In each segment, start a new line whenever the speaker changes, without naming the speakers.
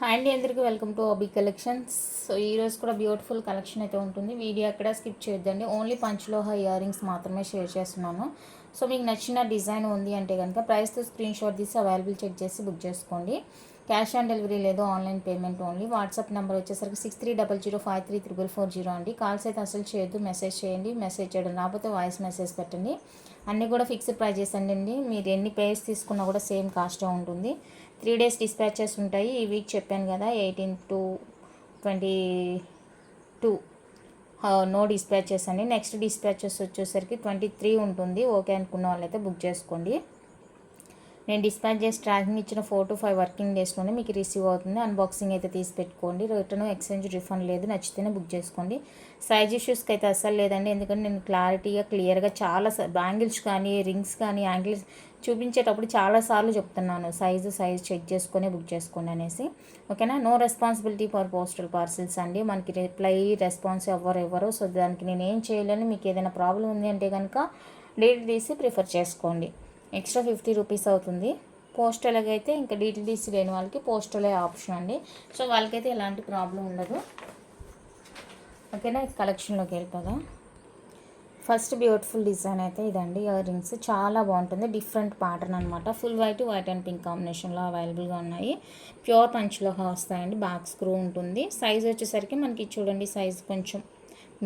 Hi అండి అందరికీ welcome to Abi collections. So ఈరోజు కూడా బ్యూటిఫుల్ కలెక్షన్ అయితే ఉంటుంది. వీడియో అక్కడ స్కిప్ చేయొద్దండి. ఓన్లీ పంచలోహ ఇయర్ రింగ్స్ మాత్రమే షేర్ చేస్తున్నాను. సో మీకు నచ్చిన డిజైన్ ఉంది అంటే కనుక ప్రైస్తో స్క్రీన్ షాట్ తీసి అవైలబుల్ చెక్ చేసి బుక్ చేసుకోండి. క్యాష్ ఆన్ డెలివరీ లేదు online payment only. WhatsApp number వచ్చేసరికి six three double zero five three triple four zero అండి. కాల్స్ అయితే అసలు చేయొద్దు మెసేజ్ చేయండి మెసేజ్ చేయడం రాకపోతే వాయిస్ మెసేజ్ పెట్టండి. అన్నీ కూడా ఫిక్స్డ్ ప్రైజెస్ అండి. మీరు ఎన్ని పేర్స్ తీసుకున్నా కూడా సేమ్ కాస్టే ఉంటుంది. త్రీ డేస్ డిస్పాచెస్ ఉంటాయి. ఈ వీక్ చెప్పాను కదా eighteen to twenty two. No dispatches అని. నెక్స్ట్ డిస్పాచెస్ వచ్చేసరికి ట్వంటీ త్రీ ఉంటుంది. ఓకే అనుకున్న వాళ్ళైతే బుక్ చేసుకోండి. నేను డిస్పాచ్ చేసి ట్రాకింగ్ ఇచ్చిన ఫోర్ టు ఫైవ్ వర్కింగ్ డేస్లోనే మీకు రిసీవ్ అవుతుంది. అన్బాక్సింగ్ అయితే తీసి పెట్టుకోండి. రిటర్న్ ఎక్స్చేంజ్ రిఫండ్ లేదు. నచ్చితేనే బుక్ చేసుకోండి. సైజ్ ఇష్యూస్కి అయితే అస్సలు లేదండి. ఎందుకంటే నేను క్లారిటీగా క్లియర్గా చాలా బ్యాంగిల్స్ కానీ రింగ్స్ కానీ యాంగిల్స్ చూపించేటప్పుడు చాలాసార్లు చెప్తున్నాను. సైజు సైజ్ చెక్ చేసుకునే బుక్ చేసుకోండి అనేసి. ఓకేనా no? Responsibility for postal parcels అండి. మనకి రిప్లై రెస్పాన్స్ ఎవరు ఎవరు. సో దానికి నేను ఏం చేయలేను. మీకు ఏదైనా ప్రాబ్లం ఉంది అంటే కనుక డేట్ తీసి ప్రిఫర్ చేసుకోండి. ఎక్స్ట్రా ఫిఫ్టీ రూపీస్ అవుతుంది. పోస్టల్కి అయితే ఇంకా డీటీడీసీ లేని వాళ్ళకి పోస్టలే ఆప్షన్ అండి. సో వాళ్ళకైతే ఎలాంటి ప్రాబ్లం ఉండదు. ఓకేనా? కలెక్షన్లోకి వెళ్ళిపోదాం? ఫస్ట్ బ్యూటిఫుల్ డిజైన్ అయితే ఇదండి. ఇయర్ రింగ్స్ చాలా బాగుంటుంది. డిఫరెంట్ ప్యాటర్న్ అనమాట full white white and pink కాంబినేషన్లో అవైలబుల్గా ఉన్నాయి. ప్యూర్ పంచ్లో వస్తాయండి బ్యాక్ స్క్రూ ఉంటుంది. సైజ్ వచ్చేసరికి మనకి చూడండి సైజ్ కొంచెం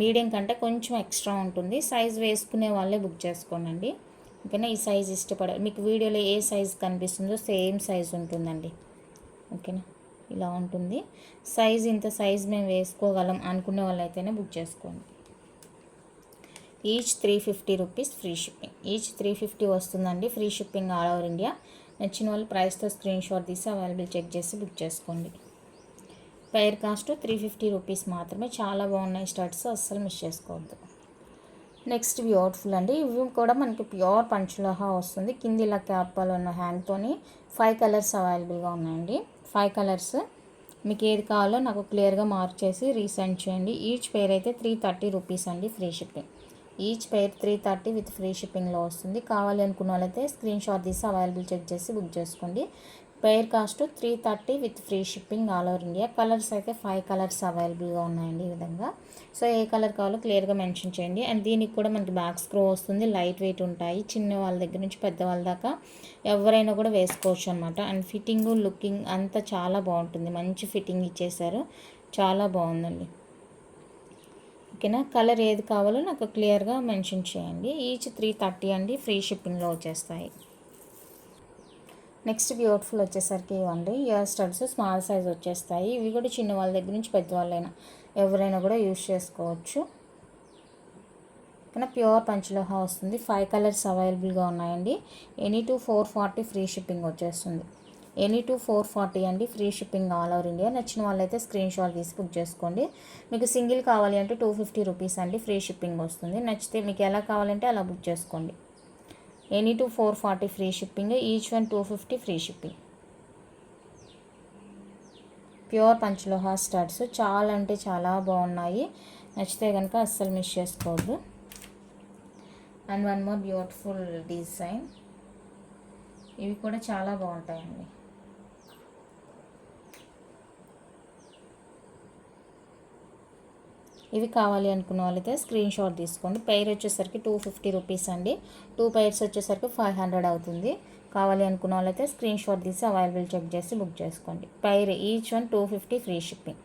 మీడియం కంటే కొంచెం ఎక్స్ట్రా ఉంటుంది. సైజ్ వేసుకునే వాళ్ళే బుక్ చేసుకోండి ఓకేనా? ఈ సైజ్ ఇష్టపడ మీకు వీడియోలో ఏ సైజ్ కనిపిస్తుందో సేమ్ సైజ్ ఉంటుందండి. ఓకేనా? ఇలా ఉంటుంది. సైజ్ ఇంత సైజ్ మేము వేసుకోగలం అనుకునే వాళ్ళైతేనే బుక్ చేసుకోండి. Each three fifty rupees free shipping each three fifty వస్తుందండి. Free shipping all over India నచ్చిన వాళ్ళు ప్రైస్తో స్క్రీన్ షాట్ తీసి అవైలబుల్ చెక్ చేసి బుక్ చేసుకోండి. Pair cost three fifty rupees మాత్రమే. చాలా బాగున్నాయి స్టడ్స్ అస్సలు మిస్ చేసుకోవద్దు. నెక్స్ట్ బ్యూటిఫుల్ అండి. ఇవి కూడా మనకి ప్యూర్ పంచులహా వస్తుంది. కింది ఇలా క్యాపాలు ఉన్న హ్యాండ్తోని ఫైవ్ కలర్స్ అవైలబుల్గా ఉన్నాయండి. ఫైవ్ కలర్స్ మీకు ఏది కావాలో నాకు క్లియర్గా మార్క్ చేసి రీసెండ్ చేయండి. ఈచ్ పేర్ అయితే త్రీ థర్టీ రూపీస్ అండి free shipping each pair three thirty with free షిప్పింగ్లో వస్తుంది. కావాలి అనుకున్న వాళ్ళైతే స్క్రీన్ షాట్ తీసి అవైలబుల్ చెక్ చేసి బుక్ చేసుకోండి. Pair cost three thirty with free shipping all over India. Colours అయితే ఫైవ్ కలర్స్ అవైలబుల్గా ఉన్నాయండి ఈ విధంగా. సో ఏ కలర్ కావాలో క్లియర్గా మెన్షన్ చేయండి. అండ్ దీనికి కూడా మనకి బ్యాక్ స్క్రో వస్తుంది లైట్ వెయిట్ ఉంటాయి. చిన్న వాళ్ళ దగ్గర నుంచి పెద్ద వాళ్ళ దాకా ఎవరైనా కూడా వేసుకోవచ్చు అనమాట అండ్ ఫిట్టింగ్ లుకింగ్ అంతా చాలా బాగుంటుంది. మంచి ఫిట్టింగ్ ఇచ్చేసారు. చాలా బాగుందండి. ఓకేనా? కలర్ ఏది కావాలో నాకు క్లియర్గా మెన్షన్ చేయండి. ఈచ్ త్రీ థర్టీ అండి. ఫ్రీ షిప్పింగ్లో వచ్చేస్తాయి. నెక్స్ట్ బ్యూటిఫుల్ వచ్చేసరికి ఇవ్వండి. ఇయర్ స్టడ్స్ స్మాల్ సైజ్ వచ్చేస్తాయి. ఇవి కూడా చిన్న వాళ్ళ దగ్గర నుంచి పెద్దవాళ్ళైనా ఎవరైనా కూడా యూజ్ చేసుకోవచ్చు. కానీ ప్యూర్ పంచలోహ వస్తుంది. ఫైవ్ కలర్స్ అవైలబుల్గా ఉన్నాయండి. Any two four forty free shipping వచ్చేస్తుంది. ఎనీ టూ ఫోర్ ఫార్టీ అండి. Free shipping all over India. నచ్చిన వాళ్ళైతే స్క్రీన్ షాట్ తీసి బుక్ చేసుకోండి. మీకు సింగిల్ కావాలి అంటే టూ ఫిఫ్టీ రూపీస్ అండి. ఫ్రీ షిప్పింగ్ వస్తుంది. నచ్చితే మీకు ఎలా కావాలంటే అలా బుక్ చేసుకోండి. Any two four forty free shipping each one two fifty free shipping. Pure పంచలోహ studs చాలా అంటే చాలా బాగున్నాయి. నచ్చితే కనుక అస్సలు మిస్ చేసుకోవద్దు. And one more beautiful design. ఇవి కూడా చాలా బాగుంటాయండి. ఇవి కావాలి అనుకున్న వాళ్ళైతే స్క్రీన్ షాట్ తీసుకోండి. పైర్ వచ్చేసరికి టూ ఫిఫ్టీ రూపీస్ అండి. టూ పైర్స్ వచ్చేసరికి ఫైవ్ హండ్రెడ్ అవుతుంది. కావాలి అనుకున్న వాళ్ళైతే స్క్రీన్ షాట్ తీసి అవైలబుల్ చెక్ చేసి బుక్ చేసుకోండి. Pair each one two fifty free shipping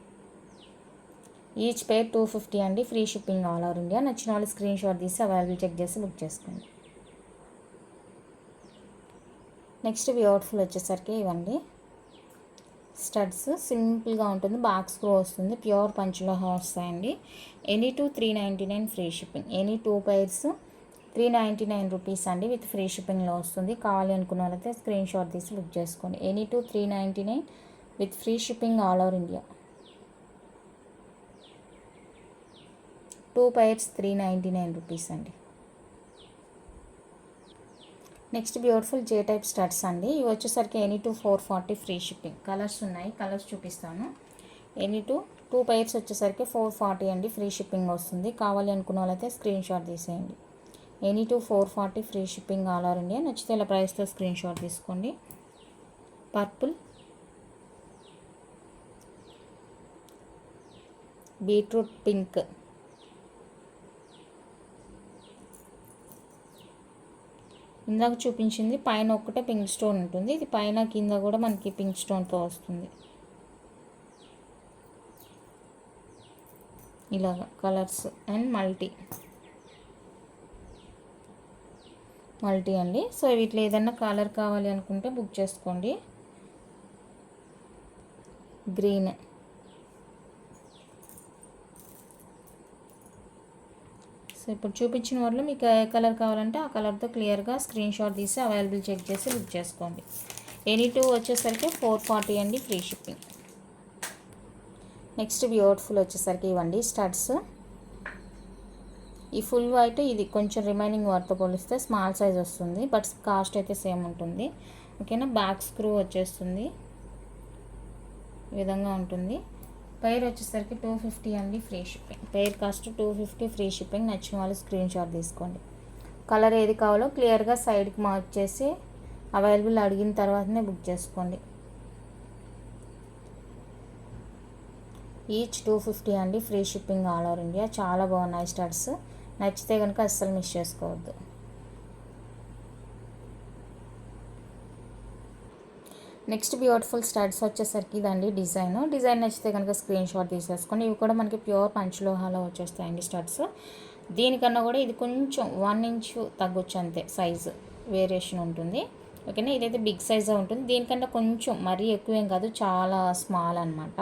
each pair two fifty అండి. Free shipping all over India నచ్చిన వాళ్ళు స్క్రీన్ షాట్ తీసి అవైలబుల్ చెక్ చేసి బుక్ చేసుకోండి. నెక్స్ట్ బ్యూటిఫుల్ వచ్చేసరికి ఇవ్వండి స్టడ్స్ సింపుల్గా ఉంటుంది బాక్స్ కూడా వస్తుంది. ప్యూర్ పంచులో వస్తాయండి any two three ninety nine free shipping. Any two pairs three ninety nine rupees అండి విత్ ఫ్రీ షిప్పింగ్లో వస్తుంది. కావాలి అనుకున్న వాళ్ళైతే స్క్రీన్ షాట్ తీసి బుక్ చేసుకోండి. Any two three ninety nine with free shipping all over India. Two pairs three ninety nine rupees అండి. Next beautiful J type studs అండి. ఇవి వచ్చేసరికి any two four forty free shipping. Colours ఉన్నాయి colours చూపిస్తాను. Any two two pairs వచ్చేసరికి four forty అండి free shipping వస్తుంది. కావాలి అనుకున్న వాళ్ళైతే స్క్రీన్ షాట్ తీసేయండి. Any two four forty free shipping కావాలండి నచ్చితే ఇలా ప్రైస్తో స్క్రీన్ షాట్ తీసుకోండి. Purple beetroot pink. ఇందాక చూపించింది పైన ఒక్కటే పింక్ స్టోన్ ఉంటుంది. ఇది పైన కింద కూడా మనకి పింక్ స్టోన్తో వస్తుంది. ఇలాగ కలర్స్ అండ్ మల్టీ. మల్టీ అండి. సో వీటిలో ఏదైనా కలర్ కావాలి అనుకుంటే బుక్ చేసుకోండి. గ్రీన్. సో ఇప్పుడు చూపించిన వాటిలో మీకు ఏ కలర్ కావాలంటే ఆ కలర్తో క్లియర్గా స్క్రీన్ షాట్ తీసి అవైలబుల్ చెక్ చేసి బుక్ చేసుకోండి. ఎనీ టూ వచ్చేసరికి ఫోర్ ఫార్టీ అండి ఫ్రీ షిప్పింగ్. నెక్స్ట్ బ్యూటిఫుల్ వచ్చేసరికి ఇవ్వండి స్టడ్స్. ఈ ఫుల్ వైట్ ఇది కొంచెం రిమైనింగ్ వాటితో పోలిస్తే స్మాల్ సైజ్ వస్తుంది బట్ కాస్ట్ అయితే సేమ్ ఉంటుంది. ఓకేనా? బ్యాక్ స్క్రూ వచ్చేస్తుంది. ఈ విధంగా ఉంటుంది. పేర్ వచ్చేసరికి టూ ఫిఫ్టీ అండి free shipping pair cost two fifty free shipping నచ్చిన వాళ్ళు స్క్రీన్ షాట్ తీసుకోండి. కలర్ ఏది కావాలో క్లియర్గా సైడ్కి మార్చేసి అవైలబుల్ అడిగిన తర్వాతనే బుక్ చేసుకోండి. ఈచ్ టూ ఫిఫ్టీ అండి free shipping all over India చాలా బాగున్నాయి స్టడ్స్ నచ్చితే కనుక అస్సలు మిస్ చేసుకోవద్దు. నెక్స్ట్ బ్యూటిఫుల్ స్టడ్స్ వచ్చేసరికి ఇదండి డిజైన్. డిజైన్ నచ్చితే కనుక స్క్రీన్ షాట్ తీసేసుకోండి. ఇవి కూడా మనకి ప్యూర్ పంచలోహాలో వచ్చేస్తాయండి స్టడ్స్ దీనికన్నా కూడా ఇది కొంచెం వన్ ఇంచ్ తగ్గొచ్చు అంతే సైజు వేరియేషన్ ఉంటుంది. ఓకేనా? ఇదైతే బిగ్ సైజే ఉంటుంది. దీనికంటే కొంచెం మరీ ఎక్కువేం కాదు చాలా స్మాల్ అనమాట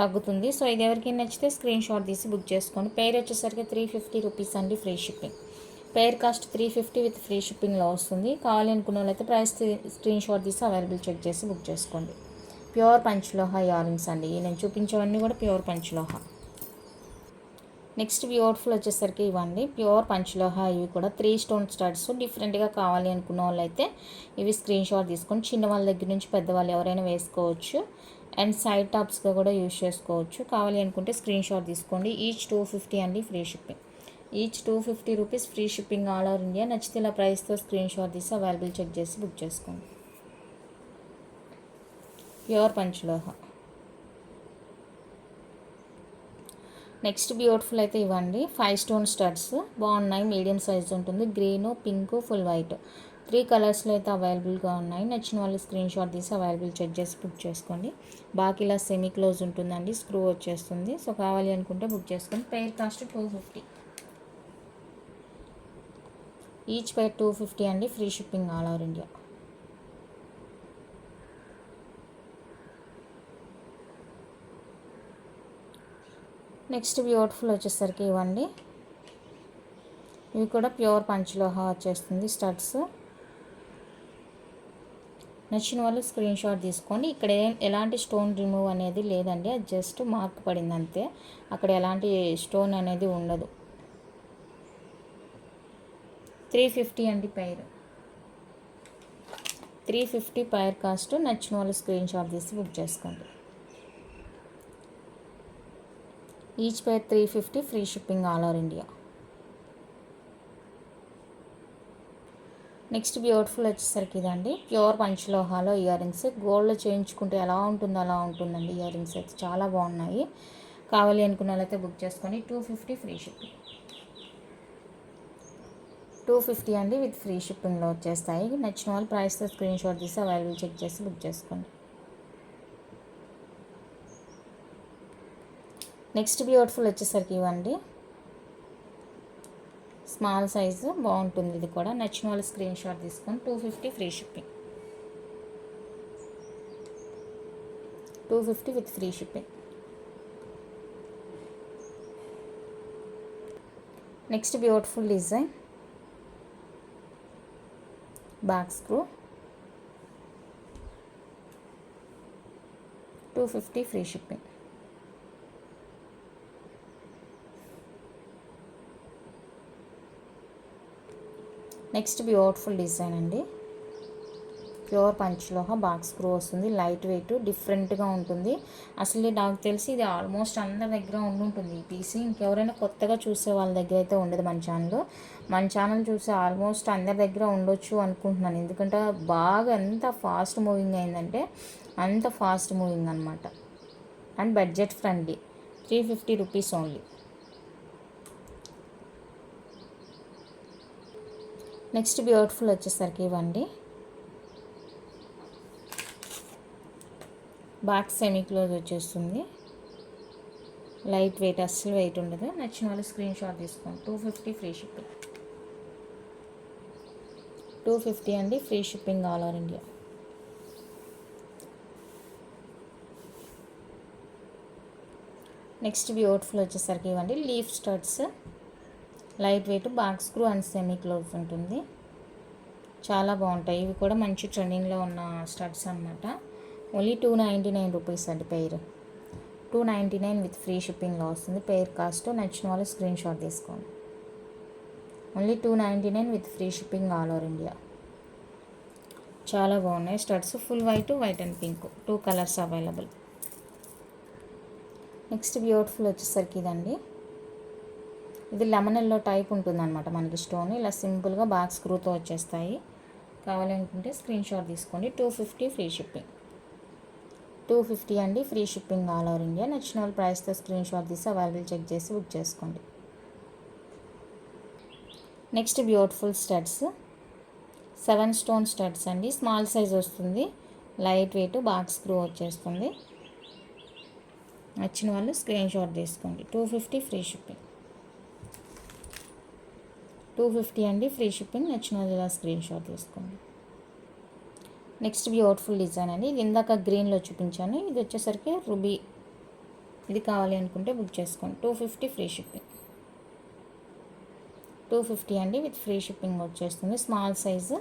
తగ్గుతుంది. సో ఇది ఎవరికి నచ్చితే స్క్రీన్ షాట్ తీసి బుక్ చేసుకోండి. పేరు వచ్చేసరికి త్రీ ఫిఫ్టీ రూపీస్ అండి free shipping. Pair cost three fifty with free షిప్పింగ్లో వస్తుంది. కావాలి అనుకున్న వాళ్ళైతే ప్రైస్ స్క్రీన్ షాట్ తీసి అవైలబుల్ చెక్ చేసి బుక్ చేసుకోండి. ప్యూర్ పంచలోహ ఇయరింగ్స్ అండి. నేను చూపించేవన్నీ కూడా ప్యూర్ పంచలోహ నెక్స్ట్ బ్యూటిఫుల్ వచ్చేసరికి ఇవ్వండి. ప్యూర్ పంచలోహ ఇవి కూడా త్రీ స్టోన్ స్టడ్స్ డిఫరెంట్గా కావాలి అనుకున్న వాళ్ళైతే ఇవి స్క్రీన్ షాట్ తీసుకొని చిన్న వాళ్ళ దగ్గర నుంచి పెద్దవాళ్ళు ఎవరైనా వేసుకోవచ్చు. అండ్ సైడ్ టాప్స్గా కూడా యూజ్ చేసుకోవచ్చు. కావాలి అనుకుంటే స్క్రీన్ షాట్ తీసుకోండి. ఈచ్ టూ ఫిఫ్టీ అండి free shipping each two fifty rupees free shipping all over India నచ్చితే ఇలా ప్రైస్తో స్క్రీన్ షాట్ తీసి అవైలబుల్ చెక్ చేసి బుక్ చేసుకోండి. ప్యూర్ పంచలోహ నెక్స్ట్ బ్యూటిఫుల్ అయితే ఇవ్వండి. ఫైవ్ స్టోన్ స్టడ్స్ బాగున్నాయి. మీడియం సైజ్ ఉంటుంది. Green pink full white three కలర్స్లో అయితే అవైలబుల్గా ఉన్నాయి. నచ్చిన వాళ్ళు స్క్రీన్ షాట్ తీసి అవైలబుల్ చెక్ చేసి బుక్ చేసుకోండి. బాకీ ఇలా సెమీ క్లోజ్ ఉంటుందండి. స్క్రూ వచ్చేస్తుంది. సో కావాలి అనుకుంటే బుక్ చేసుకోండి. Pair cost two fifty each pair two fifty అండి free shipping all over India. Next beautiful వచ్చేసరికి ఇవ్వండి. ఇవి కూడా ప్యూర్ పంచలోహ వచ్చేస్తుంది స్టడ్స్. నచ్చిన వాళ్ళు స్క్రీన్ షాట్ తీసుకోండి. ఇక్కడ ఎలాంటి స్టోన్ రిమూవ్ అనేది లేదండి అది జస్ట్ మార్క్ పడింది అంతే అక్కడ ఎలాంటి స్టోన్ అనేది ఉండదు. త్రీ ఫిఫ్టీ అండి pair. Three fifty pair cost నచ్చిన వాళ్ళు స్క్రీన్ షాట్ తీసి బుక్ చేసుకోండి. Each pair three fifty free shipping all over India. Next beautiful వచ్చేసరికి ఇదండి. ప్యూర్ పంచలోహాలో ఇయర్ రింగ్స్. గోల్డ్లో చేయించుకుంటే ఎలా ఉంటుందో అలా ఉంటుందండి ఇయర్ రింగ్స్ అయితే. చాలా బాగున్నాయి. కావాలి అనుకున్న వాళ్ళైతే బుక్ చేసుకొని two fifty free shipping. Two fifty అండి విత్ ఫ్రీ షిప్పింగ్లో వచ్చేస్తాయి. నచ్చిన వాళ్ళు ప్రైస్తో స్క్రీన్ షాట్ తీసి అవైలబుల్ చెక్ చేసి బుక్ చేసుకోండి. నెక్స్ట్ బ్యూటిఫుల్ వచ్చేసరికి ఇవ్వండి. స్మాల్ సైజు బాగుంటుంది ఇది కూడా. నచ్చిన వాళ్ళు స్క్రీన్ షాట్ తీసుకొని two fifty free shipping. Two fifty with free shipping. Next beautiful design. Back screw. Two fifty free shipping next beautiful design అండి. ప్యూర్ పంచలోహ బాక్స్ స్క్రూ వస్తుంది లైట్ వెయిట్ డిఫరెంట్గా ఉంటుంది. అసలు నాకు తెలిసి ఇది ఆల్మోస్ట్ అందరి దగ్గర ఉండుంటుంది ఈ పీసీ ఇంకెవరైనా కొత్తగా చూసే వాళ్ళ దగ్గర అయితే ఉండదు మన ఛానల్. మన ఛానల్ చూసే ఆల్మోస్ట్ అందరి దగ్గర ఉండొచ్చు అనుకుంటున్నాను. ఎందుకంటే బాగా ఎంత ఫాస్ట్ మూవింగ్ అయిందంటే అంత ఫాస్ట్ మూవింగ్ అనమాట and budget friendly. Three fifty rupees only. Next beautiful వచ్చేసరికి ఇవ్వండి. బ్యాక్ సెమీ క్లోజ్ వచ్చేస్తుంది. లైట్ వెయిట్ అస్సలు వెయిట్ ఉండదు. నచ్చిన వాళ్ళు స్క్రీన్ షాట్ తీసుకోండి. Two fifty free shipping. Two fifty అండి free shipping all over India. Next beautiful వచ్చేసరికి ఇవ్వండి. Leaf studs light weight box screw and semi close ఉంటుంది. చాలా బాగుంటాయి. ఇవి కూడా మంచి ట్రెండింగ్లో ఉన్న స్టడ్స్ అనమాట only two ninety nine rupees అండి pair. Two ninety nine with free షిప్పింగ్లో వస్తుంది పెయిర్ కాస్ట్ నచ్చిన వాళ్ళు స్క్రీన్ షాట్ తీసుకోండి. Only two ninety nine with free shipping all over India. చాలా బాగున్నాయి. Studs full white white and pink. Two colours available. Next beautiful వచ్చేసరికి ఇదండి. ఇది లెమన్ ఎల్లో టైప్ ఉంటుందన్నమాట మనకి స్టోన్. ఇలా సింపుల్గా బాక్స్ స్క్రూతో వచ్చేస్తాయి. కావాలనుకుంటే స్క్రీన్ షాట్ తీసుకోండి. Two fifty free shipping. Two fifty అండి free shipping all over India. నచ్చిన వాళ్ళు ప్రైస్తో స్క్రీన్ షాట్ తీసి అవైలబుల్ చెక్ చేసి బుక్ చేసుకోండి. Next beautiful studs. Seven stone studs అండి. స్మాల్ సైజ్ వస్తుంది. లైట్ వెయిట్ బాక్స్ స్క్రూ వచ్చేస్తుంది. నచ్చిన వాళ్ళు స్క్రీన్ షాట్ తీసుకోండి. Two fifty free shipping. Two fifty అండి ఫ్రీ షిప్పింగ్. నచ్చిన వాళ్ళు ఇలా స్క్రీన్ షాట్ తీసుకోండి. నెక్స్ట్ బ్యూటిఫుల్ డిజైన్ అండి. ఇది ఇందాక గ్రీన్లో చూపించాను. ఇది వచ్చేసరికి రుబీ. ఇది కావాలి అనుకుంటే బుక్ చేసుకోండి. Two fifty free shipping. Two fifty అండి. విత్ ఫ్రీ షిప్పింగ్ వచ్చేస్తుంది. Small size.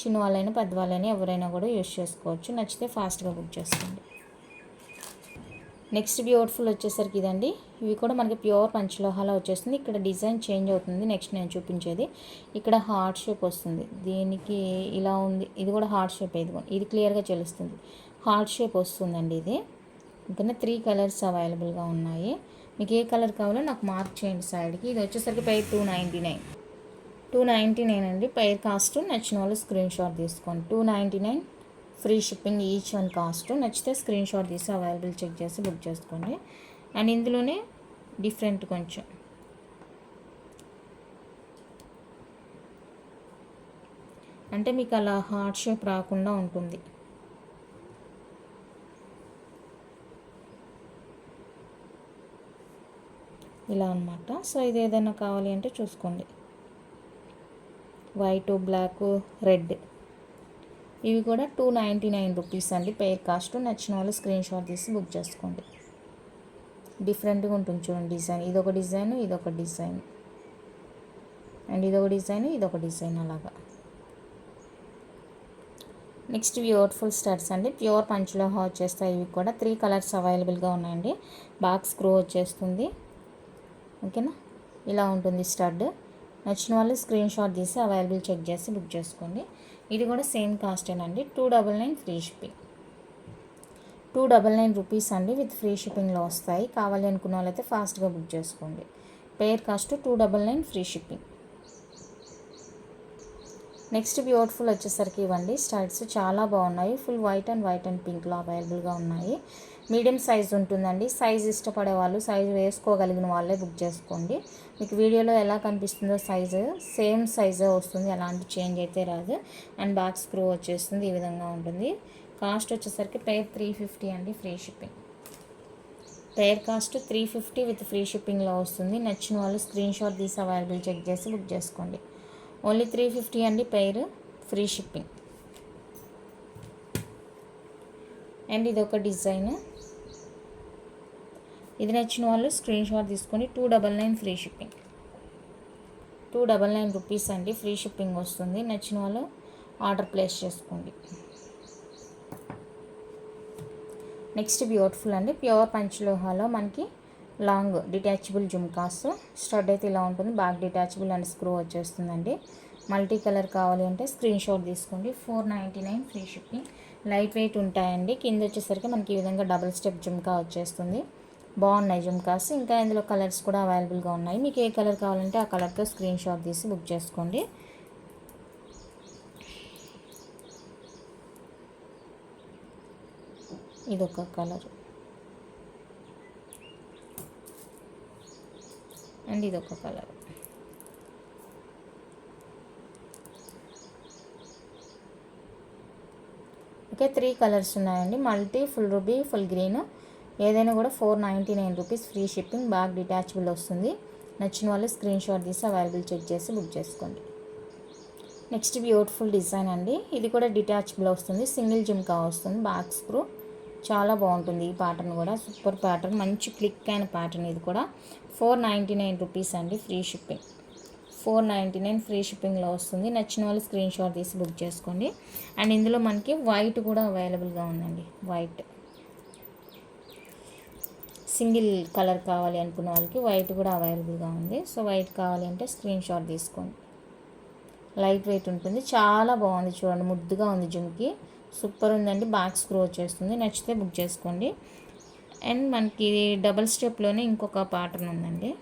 చిన్న వాళ్ళైనా పెద్దవాళ్ళైనా ఎవరైనా కూడా యూస్ చేసుకోవచ్చు. నచ్చితే ఫాస్ట్గా బుక్ చేసుకోండి. నెక్స్ట్ బ్యూటిఫుల్ వచ్చేసరికి ఇదండి. ఇవి కూడా మనకి ప్యూర్ పంచలోహాలో వచ్చేస్తుంది. ఇక్కడ డిజైన్ చేంజ్ అవుతుంది. నెక్స్ట్ నేను చూపించేది ఇక్కడ హార్ట్ షేప్ వస్తుంది. దీనికి ఇలా ఉంది. ఇది కూడా హార్ట్ షేప్ ఇది ఇది క్లియర్గా తెలుస్తుంది హార్ట్ షేప్ వస్తుందండి ఇది. ఇంకా త్రీ కలర్స్ అవైలబుల్గా ఉన్నాయి. మీకు ఏ కలర్ కావాలో నాకు మార్క్ చేయండి సైడ్కి ఇది వచ్చేసరికి pair two ninety nine two ninety nine అండి. పైర్ కాస్ట్ నచ్చిన వాళ్ళు స్క్రీన్ షాట్ తీసుకోండి. Two ninety nine free shipping each one cost. నచ్చితే స్క్రీన్ షాట్ తీసి అవైలబుల్ చెక్ చేసి బుక్ చేసుకోండి. అండ్ ఇందులోనే డిఫరెంట్ కొంచెం. అంటే మీకు అలా హార్ట్ షేప్ రాకుండా ఉంటుంది. ఇలా అనమాట సో ఇది ఏదైనా కావాలి అంటే చూసుకోండి. White black red. ఇవి కూడా టూ నైంటీ నైన్ రూపీస్ అండి. పేర్ కాస్ట్ నచ్చిన వాళ్ళు స్క్రీన్ షాట్ తీసి బుక్ చేసుకోండి. డిఫరెంట్గా ఉంటుంది చూడండి డిజైన్ ఇదొక డిజైన్ ఇదొక డిజైన్ అండ్ ఇదొక డిజైన్ ఇదొక డిజైన్ అలాగా. నెక్స్ట్ బ్యూటిఫుల్ స్టడ్స్ అండి. ప్యూర్ పంచులో వచ్చేస్తాయి ఇవి కూడా త్రీ కలర్స్ అవైలబుల్గా ఉన్నాయండి. బాక్స్ స్క్రూ వచ్చేస్తుంది. ఓకేనా ఇలా ఉంటుంది స్టడ్ నచ్చిన వాళ్ళు స్క్రీన్ షాట్ తీసి అవైలబుల్ చెక్ చేసి బుక్ చేసుకోండి. ఇది కూడా same కాస్టేనండి two double nine free shipping. Two double nine rupees అండి విత్ ఫ్రీ షిప్పింగ్లో వస్తాయి. కావాలి అనుకున్న వాళ్ళైతే ఫాస్ట్గా బుక్ చేసుకోండి. Pair cost two double nine free shipping. Next beautiful వచ్చేసరికి ఇవ్వండి. స్టైల్స్ చాలా బాగున్నాయి. Full white and white and పింక్లో అవైలబుల్గా ఉన్నాయి. మీడియం సైజ్ ఉంటుందండి. సైజ్ ఇష్టపడే వాళ్ళు సైజ్ వేసుకోగలిగిన వాళ్ళే బుక్ చేసుకోండి. మీకు వీడియోలో ఎలా కనిపిస్తుందో సైజు సేమ్ సైజే వస్తుంది ఎలాంటి చేంజ్ అయితే రాదు. అండ్ బ్యాక్ స్క్రూ వచ్చేస్తుంది ఈ విధంగా ఉంటుంది. కాస్ట్ వచ్చేసరికి పేర్ త్రీ ఫిఫ్టీ అండి free shipping. Pair cost three fifty with free షిప్పింగ్లో వస్తుంది. నచ్చిన వాళ్ళు స్క్రీన్ షాట్ తీసి అవైలబుల్ చెక్ చేసి బుక్ చేసుకోండి. ఓన్లీ త్రీ ఫిఫ్టీ అండి పేరు ఫ్రీ షిప్పింగ్. అండ్ ఇది ఒక డిజైన్. ఇది నచ్చిన వాళ్ళు స్క్రీన్ షాట్ తీసుకొని two double nine free shipping two double nine rupees అండి ఫ్రీ షిప్పింగ్ వస్తుంది. నచ్చిన వాళ్ళు ఆర్డర్ ప్లేస్ చేసుకోండి. నెక్స్ట్ బ్యూటిఫుల్ అండి ప్యూర్ పంచలోహాలో మనకి లాంగ్ డిటాచబుల్ జుమ్కాస్ స్టడ్ అయితే ఇలా ఉంటుంది బ్యాక్ డిటాచబుల్ అండ్ స్క్రూ వచ్చేస్తుందండి. మల్టీ కలర్ కావాలి అంటే స్క్రీన్ షాట్ తీసుకోండి. Four ninety nine free shipping light weight ఉంటాయండి. కింద వచ్చేసరికి మనకి ఈ విధంగా డబుల్ స్టెప్ జుమ్కా వచ్చేస్తుంది. బాగున్నాయి జుమ్కాస్. ఇంకా ఇందులో కలర్స్ కూడా అవైలబుల్గా ఉన్నాయి. మీకు ఏ కలర్ కావాలంటే ఆ కలర్తో స్క్రీన్ షాట్ తీసి బుక్ చేసుకోండి. ఇదొక కలర్. అండ్ ఇది ఒక కలర్. ఓకే త్రీ కలర్స్ ఉన్నాయండి. Multi full ruby full green. ఏదైనా కూడా four ninety nine rupees free shipping bag detachable వస్తుంది. నచ్చిన వాళ్ళు స్క్రీన్ షాట్ తీసి అవైలబుల్ చెక్ చేసి బుక్ చేసుకోండి. నెక్స్ట్ బ్యూటిఫుల్ డిజైన్ అండి. ఇది కూడా డిటాచబుల్ వస్తుంది. సింగిల్ జిమ్కా వస్తుంది. బ్యాక్ స్క్రూ చాలా బాగుంటుంది ఈ ప్యాటర్న్ కూడా. సూపర్ ప్యాటర్న్ మంచి క్లిక్ అయిన ప్యాటర్న్ ఇది కూడా. ఫోర్ నైంటీ నైన్ రూపీస్ అండి free shipping four ninety nine free షిప్పింగ్లో వస్తుంది. నచ్చిన వాళ్ళు స్క్రీన్ షాట్ తీసి బుక్ చేసుకోండి. అండ్ ఇందులో మనకి వైట్ కూడా అవైలబుల్గా ఉందండి. వైట్ సింగిల్ కలర్ కావాలి అనుకున్న వాళ్ళకి వైట్ కూడా అవైలబుల్గా ఉంది. సో వైట్ కావాలి అంటే స్క్రీన్ షాట్ తీసుకోండి. లైట్ వెయిట్ ఉంటుంది. చాలా బాగుంది చూడండి. ముద్దుగా ఉంది జుమ్కి. సూపర్ ఉందండి. బ్యాక్ స్క్రూ వచ్చేస్తుంది. నచ్చితే బుక్ చేసుకోండి. అండ్ మనకి డబల్ స్టెప్లోనే ఇంకొక ప్యాటర్న్ ఉందండి.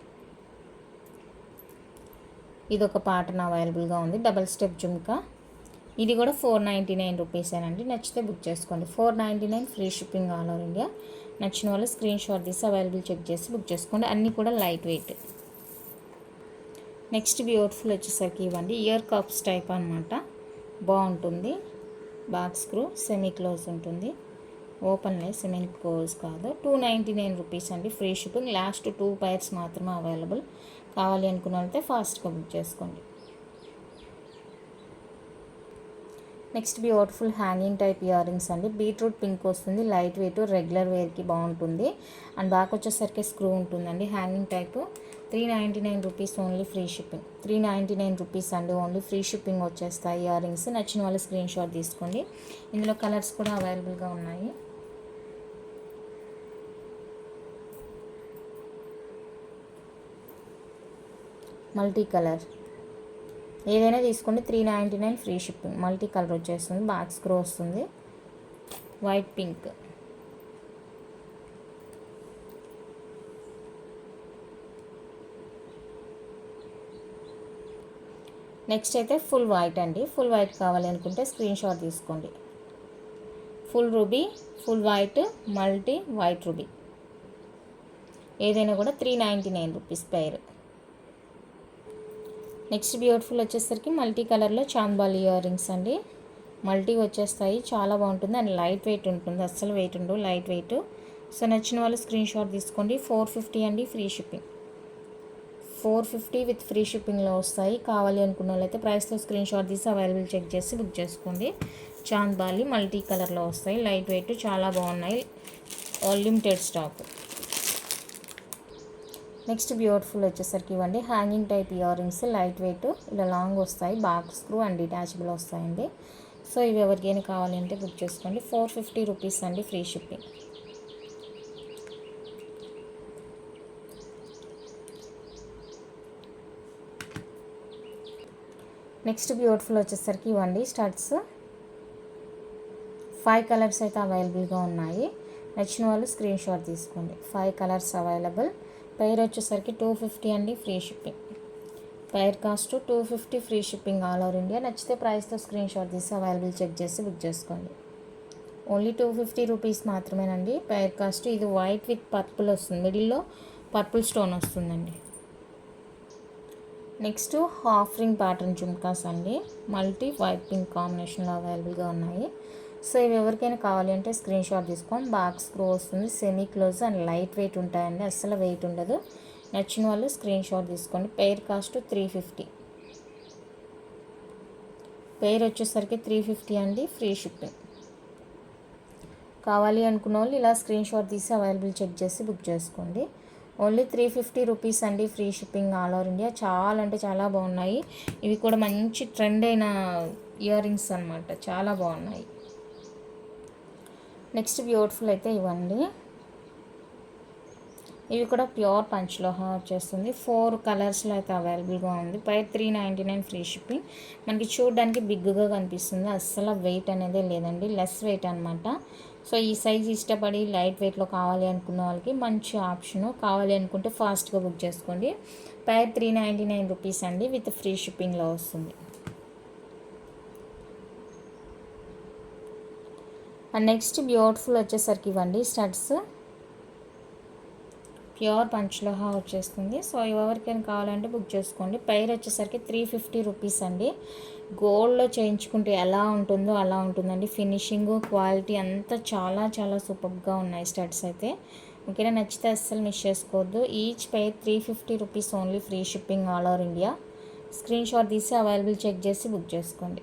ఇది ఒక ప్యాటర్న్ అవైలబుల్గా ఉంది. Double step jhumka. ఇది కూడా ఫోర్ నైంటీ నైన్ రూపీసేనండి. నచ్చితే బుక్ చేసుకోండి. Four ninety nine free shipping all over India. నచ్చిన వాళ్ళు స్క్రీన్ షాట్ తీసి అవైలబుల్ చెక్ చేసి బుక్ చేసుకోండి. అన్నీ కూడా లైట్ వెయిట్ నెక్స్ట్ బ్యూటిఫుల్ వచ్చేసరికి ఇవ్వండి. ఇయర్ కప్స్ టైప్ అనమాట బాగుంటుంది. బాక్స్ స్క్రూ సెమీ క్లోజ్ ఉంటుంది. ఓపెన్ లే సెమీ క్లోజ్ కాదు. టూ నైంటీ నైన్ రూపీస్ అండి. Free shipping last two pairs మాత్రమే అవైలబుల్ కావాలి అనుకున్న వాళ్ళైతే ఫాస్ట్గా బుక్ చేసుకోండి. Next beautiful hanging type earrings అండి. బీట్రూట్ పింక్ వస్తుంది లైట్ వెయిట్ రెగ్యులర్ వేర్కి బాగుంటుంది. అండ్ బ్యాక్ వచ్చేసరికి స్క్రూ ఉంటుందండి. Hanging type three ninety nine rupees only free shipping three ninety nine rupees అండి ఓన్లీ ఫ్రీ షిప్పింగ్ వచ్చేస్తాయి ఇయర్ రింగ్స్ నచ్చిన వాళ్ళు స్క్రీన్ షాట్ తీసుకోండి. ఇందులో కలర్స్ కూడా అవైలబుల్గా ఉన్నాయి. మల్టీ కలర్ ఏదైనా తీసుకోండి. Three ninety nine free shipping multi colour వచ్చేస్తుంది. బ్యాక్ స్క్రూ వస్తుంది. వైట్ పింక్ నెక్స్ట్ అయితే ఫుల్ వైట్ అండి. ఫుల్ వైట్ కావాలి అనుకుంటే స్క్రీన్ షాట్ తీసుకోండి. Full ruby full white multi white ruby ఏదైనా కూడా త్రీ నైంటీ నైన్ రూపీస్ పేరు నెక్స్ట్ బ్యూటిఫుల్ వచ్చేసరికి మల్టీ కలర్లో చాంబాల్ ఇయర్ రింగ్స్ అండి. మల్టీ వచ్చేస్తాయి. చాలా బాగుంటుంది. అండ్ లైట్ వెయిట్ ఉంటుంది. అస్సలు వెయిట్ ఉండవు. Light weight. సో నచ్చిన వాళ్ళు స్క్రీన్ షాట్ తీసుకోండి. ఫోర్ ఫిఫ్టీ అండి free shipping. Four fifty with free షిప్పింగ్లో వస్తాయి. కావాలి అనుకున్న వాళ్ళైతే ప్రైస్తో స్క్రీన్ షాట్ తీసి అవైలబుల్ చెక్ చేసి బుక్ చేసుకోండి. చాంద్ బాలి మల్టీ కలర్లో వస్తాయి. లైట్ వెయిట్ చాలా బాగున్నాయి. Limited stock. నెక్స్ట్ బ్యూటిఫుల్ వచ్చేసరికి ఇవ్వండి. Hanging type earrings light weight ఇలా లాంగ్ వస్తాయి. బాక్ స్క్రూ అండ్ డిటాచబుల్ వస్తాయండి. సో ఇవి ఎవరికైనా కావాలి అంటే బుక్ చేసుకోండి. ఫోర్ ఫిఫ్టీ రూపీస్ అండి ఫ్రీ షిప్పింగ్ నెక్స్ట్ బ్యూటిఫుల్ వచ్చేసరికి ఇవ్వండి. స్టడ్స్ ఫైవ్ కలర్స్ అయితే అవైలబుల్గా ఉన్నాయి. నచ్చిన వాళ్ళు స్క్రీన్ షాట్ తీసుకోండి. ఫైవ్ కలర్స్ అవైలబుల్ పైర్ వచ్చేసరికి టూ ఫిఫ్టీ అండి free shipping. Pair cost two fifty free shipping all over India. నచ్చితే ప్రైస్తో స్క్రీన్ షాట్ తీసి అవైలబుల్ చెక్ చేసి బుక్ చేసుకోండి. ఓన్లీ టూ ఫిఫ్టీ రూపీస్ మాత్రమేనండి. పైర్ కాస్ట్ ఇది వైట్ విత్ పర్పుల్ వస్తుంది. మిడిల్లో పర్పుల్ స్టోన్ వస్తుందండి. Next half ring pattern jhumkas అండి. మల్టీ వైట్ పింక్ కాంబినేషన్లో అవైలబుల్గా ఉన్నాయి. సో ఇవి ఎవరికైనా కావాలి అంటే స్క్రీన్ షాట్ తీసుకోండి. బాక్స్ స్క్రూ వస్తుంది. Semi close and light weight ఉంటాయండి. అస్సలు వెయిట్ ఉండదు. నచ్చిన వాళ్ళు స్క్రీన్ షాట్ తీసుకోండి. Pair cost three fifty. Pair వచ్చేసరికి త్రీ ఫిఫ్టీ అండి. Free shipping. కావాలి అనుకున్న వాళ్ళు ఇలా స్క్రీన్ షాట్ తీసి అవైలబుల్ చెక్ చేసి బుక్ చేసుకోండి. ఓన్లీ త్రీ ఫిఫ్టీ రూపీస్ అండి. Free shipping all over India. చాలా అంటే చాలా బాగున్నాయి. ఇవి కూడా మంచి ట్రెండ్ అయిన ఇయర్ రింగ్స్ అనమాట చాలా బాగున్నాయి. నెక్స్ట్ బ్యూటిఫుల్ అయితే ఇవ్వండి. ఇవి కూడా ప్యూర్ పంచలోహా వచ్చేస్తుంది. ఫోర్ కలర్స్లో అయితే అవైలబుల్గా ఉంది. పై three ninety nine free shipping. మనకి చూడడానికి బిగ్గా కనిపిస్తుంది. అస్సలు వెయిట్ అనేది లేదండి. లెస్ వెయిట్ అనమాట సో ఈ సైజ్ ఇష్టపడి లైట్ వెయిట్లో కావాలి అనుకున్న వాళ్ళకి మంచి ఆప్షను. కావాలి అనుకుంటే ఫాస్ట్గా బుక్ చేసుకోండి. పై త్రీ నైంటీ నైన్ రూపీస్ అండి. విత్ ఫ్రీ షిప్పింగ్లో వస్తుంది. అండ్ నెక్స్ట్ బ్యూటిఫుల్ వచ్చేసరికి ఇవ్వండి స్టడ్స్. ప్యూర్ పంచలోహా వచ్చేస్తుంది. సో ఎవరికైనా కావాలంటే బుక్ చేసుకోండి. పైర్ వచ్చేసరికి త్రీ ఫిఫ్టీ రూపీస్ అండి. గోల్డ్లో చేయించుకుంటే ఎలా ఉంటుందో అలా ఉంటుందండి. ఫినిషింగ్ క్వాలిటీ అంతా చాలా చాలా సూపర్గా ఉన్నాయి స్టడ్స్ అయితే. ఓకేనా? నచ్చితే అస్సలు మిస్ చేసుకోవద్దు. Each pair three fifty rupees only free shipping all over India. Screen shot తీసి అవైలబుల్ చెక్ చేసి బుక్ చేసుకోండి.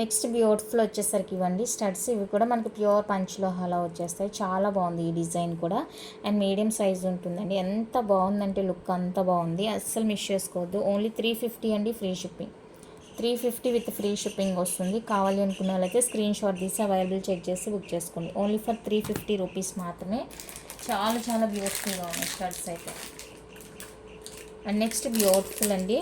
నెక్స్ట్ బ్యూటిఫుల్ వచ్చేసరికి ఇవ్వండి. స్టడ్స్ ఇవి కూడా మనకి ప్యూర్ పంచ్లో వచ్చేస్తాయి. చాలా బాగుంది ఈ డిజైన్ కూడా. అండ్ మీడియం సైజ్ ఉంటుందండి. ఎంత బాగుందంటే లుక్ అంత బాగుంది. అస్సలు మిస్ చేసుకోవద్దు. ఓన్లీ త్రీ ఫిఫ్టీ అండి free shipping. Three fifty with free shipping వస్తుంది. కావాలి అనుకున్న వాళ్ళైతే స్క్రీన్ షాట్ తీసి అవైలబుల్ చెక్ చేసి బుక్ చేసుకోండి. Only for three fifty rupees మాత్రమే. చాలా చాలా బ్యూటిఫుల్గా ఉన్నాయి స్టడ్స్ అయితే. అండ్ నెక్స్ట్ బ్యూటిఫుల్ అండి.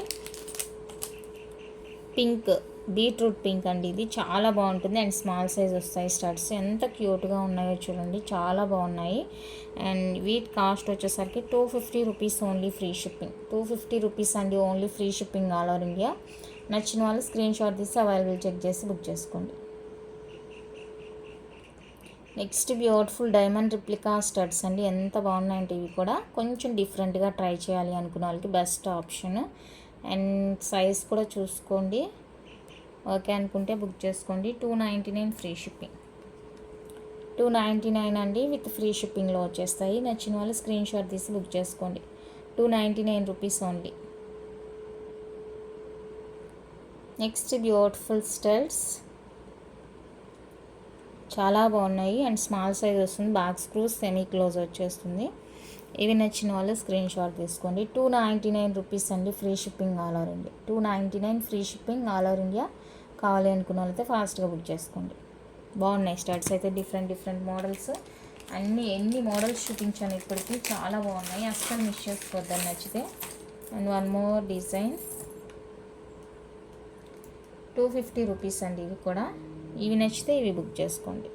పింక్ బీట్రూట్ పింక్ అండి ఇది. చాలా బాగుంటుంది. అండ్ స్మాల్ సైజ్ వస్తాయి స్టడ్స్. ఎంత క్యూట్గా ఉన్నాయో చూడండి. చాలా బాగున్నాయి. అండ్ వీటి కాస్ట్ వచ్చేసరికి two fifty rupees only free shipping. Two fifty rupees అండి only free shipping all over India. నచ్చిన వాళ్ళు స్క్రీన్ షాట్ తీసి అవైలబుల్ చెక్ చేసి బుక్ చేసుకోండి. Next beautiful diamond replica studs అండి. ఎంత బాగున్నాయంటే ఇవి కూడా. కొంచెం డిఫరెంట్గా ట్రై చేయాలి అనుకున్న వాళ్ళకి బెస్ట్ ఆప్షన్. అండ్ సైజ్ కూడా చూసుకోండి. ఓకే అనుకుంటే బుక్ చేసుకోండి. Two ninety nine free shipping. Two ninety nine అండి విత్ ఫ్రీ షిప్పింగ్లో వచ్చేస్తాయి. నచ్చిన వాళ్ళు స్క్రీన్ షాట్ తీసి బుక్ చేసుకోండి. Two ninety nine rupees only. Next beautiful styles. చాలా బాగున్నాయి. అండ్ స్మాల్ సైజ్ వస్తుంది. బ్యాక్ స్క్రూస్ సెమీ క్లోజ్ వచ్చేస్తుంది. ఇవి నచ్చిన వాళ్ళు స్క్రీన్ షాట్ తీసుకోండి. టూ నైంటీ నైన్ రూపీస్ అండి free shipping all over India two ninety nine free shipping all over India కావాలి అనుకున్న వాళ్ళైతే ఫాస్ట్గా బుక్ చేసుకోండి. బాగున్నాయి స్టార్ట్స్ అయితే డిఫరెంట్ డిఫరెంట్ మోడల్స్ అన్ని ఎన్ని మోడల్స్ చూపించాను ఇప్పటికి చాలా బాగున్నాయి. అస్సలు మిస్ చేసుకోవద్దని నచ్చితే. And one more design two fifty rupees అండి ఇవి కూడా. ఇవి నచ్చితే ఇవి బుక్ చేసుకోండి.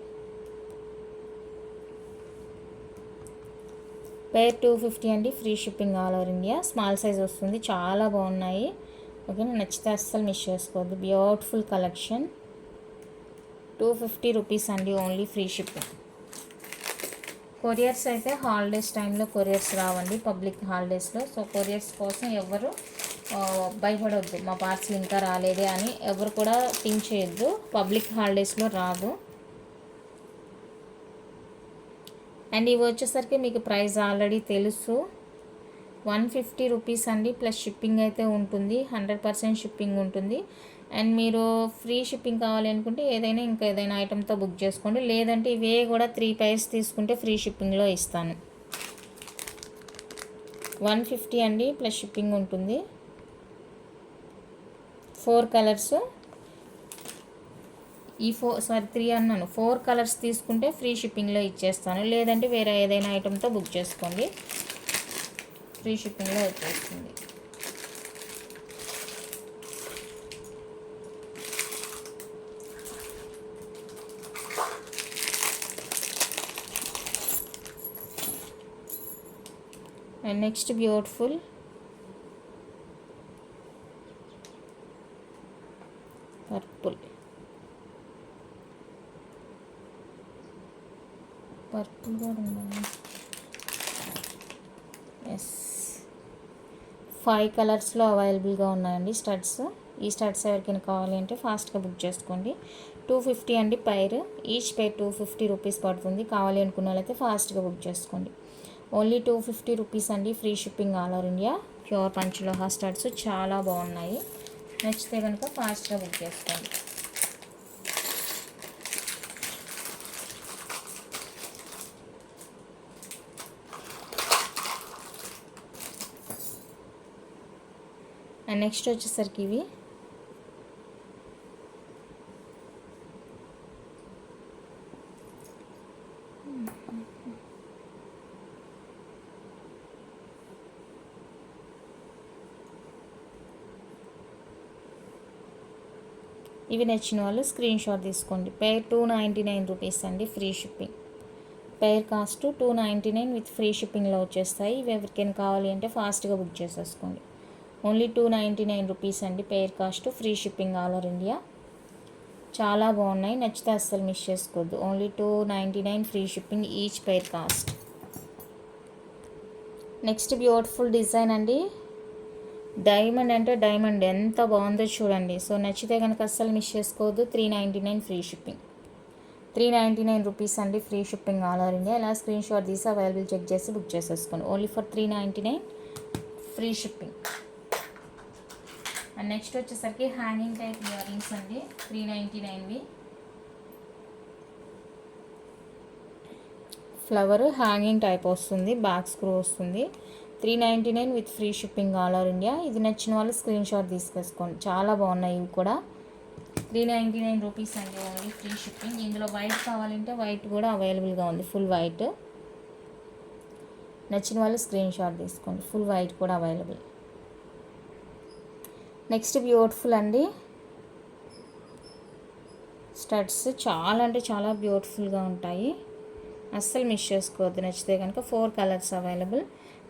పేర్ టూ ఫిఫ్టీ అండి free shipping all over India. Small size వస్తుంది చాలా బాగున్నాయి. ఓకే నచ్చితే అస్సలు మిస్ చేసుకోవద్దు. Beautiful collection. Two fifty rupees అండి ఓన్లీ ఫ్రీ షిప్పింగ్. కొరియర్స్ అయితే హాలిడేస్ టైంలో కొరియర్స్ రావండి పబ్లిక్ హాలిడేస్లో. సో కొరియర్స్ కోసం ఎవరు భయపడవద్దు మా పార్సల్ ఇంకా రాలేదే అని ఎవరు కూడా థింక్ చేయొద్దు. పబ్లిక్ హాలిడేస్లో రాదు. అండ్ ఇవి వచ్చేసరికి మీకు ప్రైస్ ఆల్రెడీ తెలుసు. వన్ ఫిఫ్టీ రూపీస్ అండి ప్లస్ షిప్పింగ్ అయితే ఉంటుంది హండ్రెడ్ పర్సెంట్ షిప్పింగ్ ఉంటుంది. అండ్ మీరు ఫ్రీ షిప్పింగ్ కావాలి అనుకుంటే ఏదైనా ఇంకా ఏదైనా ఐటెంతో బుక్ చేసుకోండి. లేదంటే ఇవే కూడా త్రీ పైర్స్ తీసుకుంటే ఫ్రీ షిప్పింగ్లో ఇస్తాను. వన్ ఫిఫ్టీ అండి ప్లస్ షిప్పింగ్ ఉంటుంది. Four colours. ఈ ఫోర్ సారీ త్రీ అన్నాను. ఫోర్ కలర్స్ తీసుకుంటే ఫ్రీ షిప్పింగ్లో ఇచ్చేస్తాను. లేదంటే వేరే ఏదైనా ఐటెంతో బుక్ చేసుకోండి. ఫ్రీ షిప్పింగ్లో వచ్చేస్తుంది. And next beautiful purple purple కూడా ఉందండి ఎస్ ఫైవ్ కలర్స్లో అవైలబుల్గా ఉన్నాయండి స్టడ్స్ ఈ స్టడ్స్ ఎవరికైనా కావాలి అంటే ఫాస్ట్గా బుక్ చేసుకోండి. టూ ఫిఫ్టీ అండి pair each pair two fifty rupees పడుతుంది. కావాలి అనుకున్న వాళ్ళైతే ఫాస్ట్గా బుక్ చేసుకోండి. ఓన్లీ టూ ఫిఫ్టీ రూపీస్ అండి. Free shipping all over India pure panchaloha studs చాలా బాగున్నాయి. నచ్చితే కనుక ఫాస్ట్గా బుక్ చేసుకోండి. అండ్ నెక్స్ట్ వచ్చేసరికి ఇవి. ఇవి నచ్చిన వాళ్ళు స్క్రీన్ షాట్ తీసుకోండి. Pair two ninety nine rupees అండి free shipping pair cost two ninety nine with free షిప్పింగ్లో వచ్చేస్తాయి. ఇవి ఎవరికైనా కావాలి అంటే ఫాస్ట్గా బుక్ చేసేసుకోండి. Only two ninety nine rupees అండి. Pair cost free shipping all over India. చాలా బాగున్నాయి. నచ్చితే అస్సలు మిస్ చేసుకోవద్దు. Only two ninety nine free shipping each pair cost. Next beautiful design అండి. డైమండ్ అంటే డైమండ్. ఎంత బాగుందో చూడండి. సో నచ్చితే కనుక అస్సలు మిస్ చేసుకోవద్దు. Three ninety nine free shipping. Three ninety nine rupees అండి free shipping all over India. ఇలా స్క్రీన్ షాట్ తీసి అవైలబుల్ చెక్ చేసి బుక్ చేసేసుకోండి. Only for three ninety nine free shipping. And next వచ్చేసరికి హ్యాంగింగ్ టైప్ ఇయర్ రింగ్స్ అండి. Three ninety నైన్వి. Flower hanging type వస్తుంది back screw వస్తుంది. Three ninety nine with free shipping all over India ఇది నచ్చిన వాళ్ళు స్క్రీన్ షాట్ తీసుకేసుకోండి చాలా బాగున్నాయి ఇవి కూడా. త్రీ నైంటీ నైన్ రూపీస్ అండి ఓన్లీ ఫ్రీ షిప్పింగ్ ఇందులో వైట్ కావాలంటే వైట్ కూడా అవైలబుల్గా ఉంది. ఫుల్ వైట్ నచ్చిన వాళ్ళు స్క్రీన్ షాట్ తీసుకోండి. ఫుల్ వైట్ కూడా అవైలబుల్ నెక్స్ట్ బ్యూటిఫుల్ అండి. స్టడ్స్ చాలా అంటే చాలా బ్యూటిఫుల్గా ఉంటాయి. అస్సలు మిస్ చేసుకోవద్దు. నచ్చితే కనుక four colours available.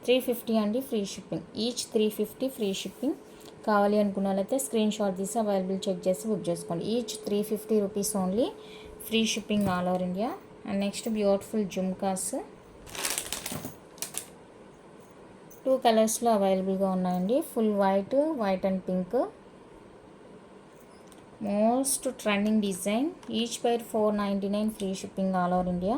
Three fifty అండి free shipping. Each three fifty free shipping. కావాలి అనుకున్న వాళ్ళైతే స్క్రీన్ షాట్ తీసి అవైలబుల్ చెక్ చేసి బుక్ చేసుకోండి. Each three fifty rupees only. Free shipping all over India. And next beautiful jhumkas. Two కలర్స్లో అవైలబుల్గా ఉన్నాయండి. Full white white and pink most trending design each pair four ninety nine free shipping all over India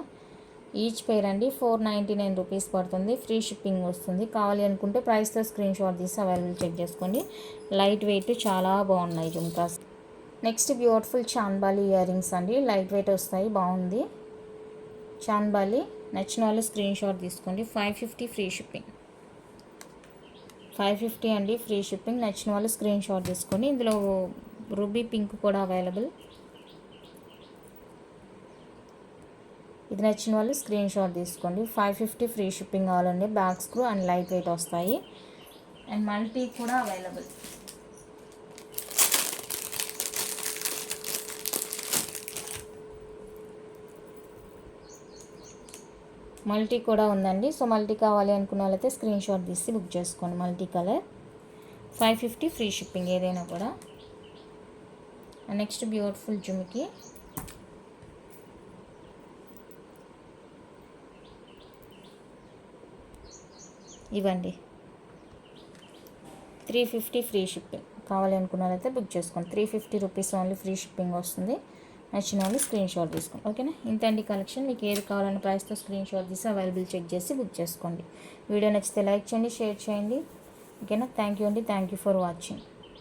each pair అండి four ninety nine rupees పడుతుంది. Free shipping వస్తుంది. కావాలి అనుకుంటే ప్రైస్తో screen shot తీసి అవైలబుల్ చెక్ చేసుకోండి. లైట్ వెయిట్ చాలా బాగున్నాయి jhumkas next beautiful chandbali earrings అండి. లైట్ వెయిట్ వస్తాయి. బాగుంది. చాన్బాలి నచ్చిన వాళ్ళు స్క్రీన్ షాట్ తీసుకోండి. Five fifty free shipping five fifty అండి ఫ్రీ షిప్పింగ్. నచ్చిన వాళ్ళు స్క్రీన్ షాట్ తీసుకోండి ఇందులో రూబీ పింక్ కూడా అవైలబుల్. ఇది నచ్చిన వాళ్ళు స్క్రీన్ షాట్ తీసుకోండి. ఫైవ్ ఫిఫ్టీ ఫ్రీ షిప్పింగ్ కావాలండి. Back screw and light weight వస్తాయి. అండ్ మల్టీ కూడా అవైలబుల్. మల్టీ కూడా ఉందండి. సో మల్టీ కావాలి అనుకున్న వాళ్ళైతే స్క్రీన్ షాట్ తీసి బుక్ చేసుకోండి multi colour five fifty free shipping ఏదైనా కూడా. నెక్స్ట్ బ్యూటిఫుల్ జుమికి ఇవ్వండి. త్రీ ఫిఫ్టీ ఫ్రీ షిప్పింగ్ కావాలి అనుకున్నారైతే బుక్ చేసుకోండి. Three fifty rupees only free shipping వస్తుంది. నచ్చిన వాళ్ళు స్క్రీన్ షాట్ తీసుకోండి. ఓకేనా ఇంత అండి కలెక్షన్ మీకు ఏది కావాలని ప్రైస్తో స్క్రీన్ షాట్ తీసి అవైలబుల్ చెక్ చేసి బుక్ చేసుకోండి. వీడియో నచ్చితే లైక్ చేయండి షేర్ చేయండి. ఓకేనా థ్యాంక్ యూ అండి. Thank you for watching